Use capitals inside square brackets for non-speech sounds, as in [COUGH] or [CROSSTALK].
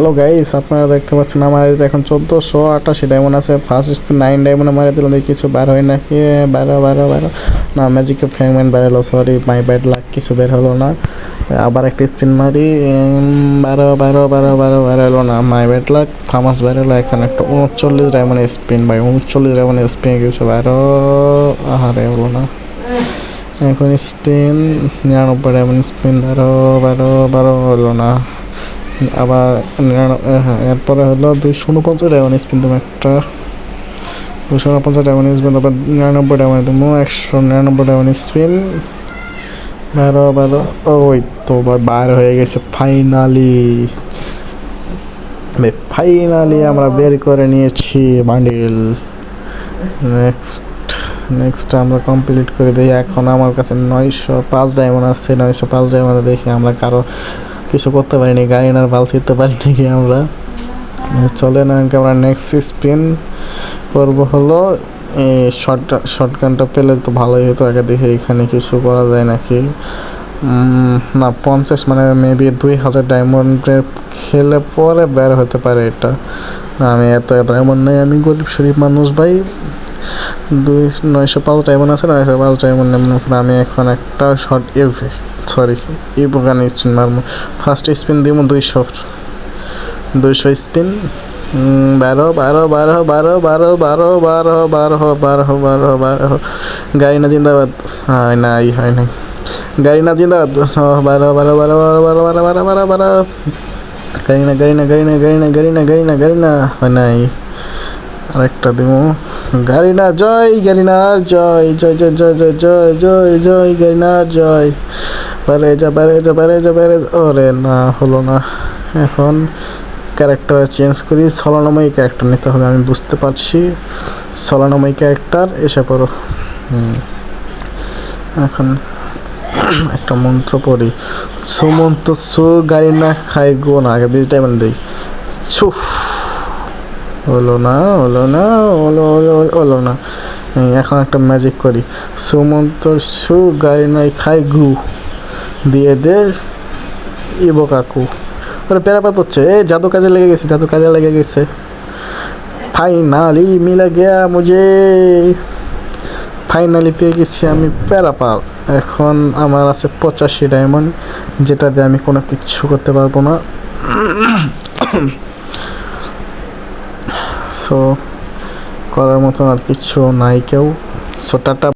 Hello guys আপনারা দেখতে পাচ্ছেন আমার এখন চোদ্দোশো আটাশি ডায়মন্ড আছে। ফার্স্ট স্পিন নাইন ডায়মন্ডে মারি দিলাম। দেখি কিছু বার হয় নাকি? বারো বারো বারো। না ম্যাজিকে ফ্র্যাগমেন্ট বের হলো। সরি মাই ব্যাড লাক কিছু বের হলো না। আবার একটা স্পিন মারি। বারো বারো বারো বারো, বের হলো না। মাই ব্যাড লাক ফার্মাস বের হলো। এখন একটা উনচল্লিশ ডায়মন্ড স্পিন ভাই। উনচল্লিশ ডায়মন্ড স্পিন কিছু বারো, আহারে, হলো না। এখন স্পিন নিরানব্বই ডায়মন্ড স্পিন বারো বারো বারো, হলো না। আবার হ্যাঁ, এরপরে হলো দুইশো উনপঞ্চাশ ডায়মন্ড স্পিন দেবো একটা দুশো উনপঞ্চাশ ডায়মন্ড স্পিন তারপর নিরানব্বই ডায়মন্ড দেবো একশো নিরানব্বই ডায়মন্ড স্পিন বারো বারো ওই তো বার হয়ে গেছে ফাইনালি ফাইনালি আমরা বের করে নিয়েছি বান্ডিল নেক্সট নেক্সট আমরা কমপ্লিট করে দিই। এখন আমার কাছে নয়শো পাঁচ ডায়মন্ড আসছে নয়শো পাঁচ ডায়মন্ড দেখি আমরা কারও কিছু করতে পারিনি গাড়িনার বাল ছিঁড়তে পারি নাকি আমরা চলে না আমরা নেক্সট স্পিন করব হলো। এই শর্ট শর্টগানটা পেলে তো ভালোই হতো, আগে দেখে এখানে কিছু করা যায় নাকি। না, পঞ্চাশ মানে মেবি দুই হাজার ডায়মন্ডের খেলে পরে বের হতে পারে এটা। আমি এত ডায়মন্ড নেই, আমি গরিব শরীফ মানুষ ভাই। দুই, নয়শো পাঁচ ডায়মন্ড আছে, নয়শো পাঁচ ডায়মন্ড আমি এখন একটা শর্ট ইভে সরি ইবোগান স্পিন মারবো ফার্স্ট স্পিন দিব দুইশো দুইশো স্পিন বারো বারো বারো বারো বারো বারো বারো বারো বারো বারো বারো গাড়ি না জিন্দাবাদ হয় নাই হয় নাই গাড়ি না জিন্দাবাদ বারো বারো বারো বারো বারো বারো বারো বারো বারো গাড়ি না গাড়ি না গাড়ি না গাড়ি না গাড়ি না গাড়ি না গাড়ি না হয় নাই আরেকটা দিব গাড়ি না জয় গাড়ি না জয় জয় জয় জয় জয় জয় জয় জয় গাড়ি না জয় বাইরে যা বাইরে যা বাইরে যা বাইরে ওরে না, হলো না। এখন ক্যারেক্টার চেঞ্জ করি। সলানময়ী ক্যারেক্টার নিতে হবে, আমি বুঝতে পারছি। সলানময়ী ক্যারেক্টার এসে পড়ো। এখন [CLEARS THROAT] একটা মন্ত্র পড়ি। সুমন্ত সু গাড়ি না খাই গো না। আগে বেশ টাইম দিই। ছুফ হলো না হলো না, হলো, হলো- হলো না। এখন একটা ম্যাজিক করি। সুমন্ত সু গাড়ি নাই খাই গু। দিয়ে দে ইবো কাকু। ওরা প্যারাপাত হচ্ছে। এ, জাদু কাজে লেগে গেছে, জাদু কাজে লেগে গেছে। ফাইনালি মিলে গিয়া মুঝে ফাইনালি পেয়ে গেছি আমি প্যারাপাল এখন আমার আছে পঁচাশি ডায়মন্ড যেটা দিয়ে আমি কোনো কিচ্ছু করতে পারব না। সো করার মতন আর কিচ্ছু নাই কেউ। So tata